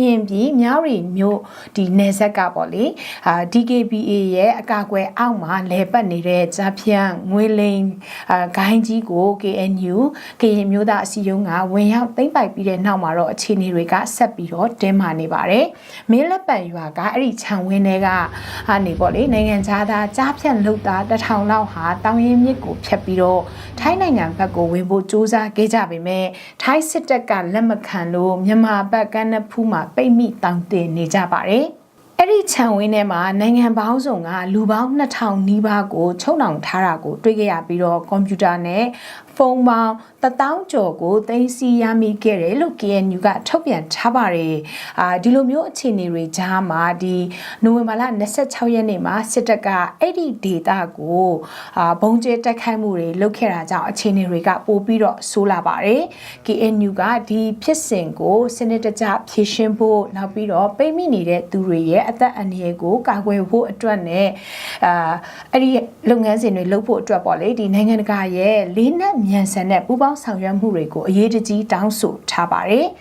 ရင်ပြည်မြရီမြို့ဒီနယ်ဆက်ကပေါ့လေအာ DKBA ရဲ့အကာအကွယ်အောက်မှာလဲပတ်နေတဲ့ဂျာဖြန့်ငွေလိန်အာဂိုင်းကြီးကို KNU ကရင်မျိုးသားအစည်းအရုံးကဝင်ရောက်သိမ်းပိုက်ပြီးတဲ့နောက်မှာတော့အခြေအနေတွေကဆက်ပြီးတော့တင်းမာနေပါတယ်မင်းလက်ပံရွာကအဲ့ဒီခြံဝင်းတွေကအနေပေါ့လေနိုင်ငံခြားသားကြားဖြန့်လုပ်သားတစ်ထောင်လောက်ဟာတောင်ရင်မြစ်ကိုဖြတ်ပြီးတော့ထိုင်းနိုင်ငံဘက်ကိုဝင်ဖို့စူးစမ်းခဲ့ကြပေမဲ့ထိုင်းစစ်တပ်ကလက်မခံလို့မြန်မာဘက်ကန်းနဖူးမှာပိတ်မိတောင်တင်နေကြပါတယ်အဲ့ဒီ ခြံဝင်းထဲမှာနိုင်ငံပေါင်းစုံကလူပေါင်း2000နီးပါးကိုချုပ်နှောင်ထားတာကိုတွေ့ခဲ့ရပြီးတော့ကွန်ပျူတာနဲ့ဖုန်းပေါင်း1000ကျော်ကိုသိမ်းဆည်းရမိခဲ့တယ်လို့ KNU ကထုတ်ပြန်ထားပါတယ်။အာဒီလိုမျိုးအခြေအနေတွေကြားမှာဒီနိုဝင်ဘာလ26ရက်နေ့မှာစစ်တပ်ကအဲ့ဒီဒေတာကိုအာဘုံကျဲတက်ခိုက်မှုတွေလုပ်ခဲ့တာကြောင့်အခြေအနေတွေကပိုပြီးတော့ဆိုးလာပါတယ်။ KNU ကဒီဖြစ်စဉ်ကိုစနစ်တကျဖြေရှင်းဖို့နောက်ပြီးတော့ပိတ်မိနေတဲ့သူတွေရဲ့အသက်အန္တရာယ်ကိုကာကွယ်ဖို့အတွက်နဲ့အာအဲ့ဒီလုပ်ငန်းစဉ်တွေလုပ်ဖို့အတွက်ပေါ့လေဒီနိုင်ငံတကာရဲ့လေးနက်မြန်ဆန်တဲ့ပူးပေါင်းဆောင်ရွက်မှုတွေကိုအရေးတကြီးတောင်းဆိုထားပါတယ်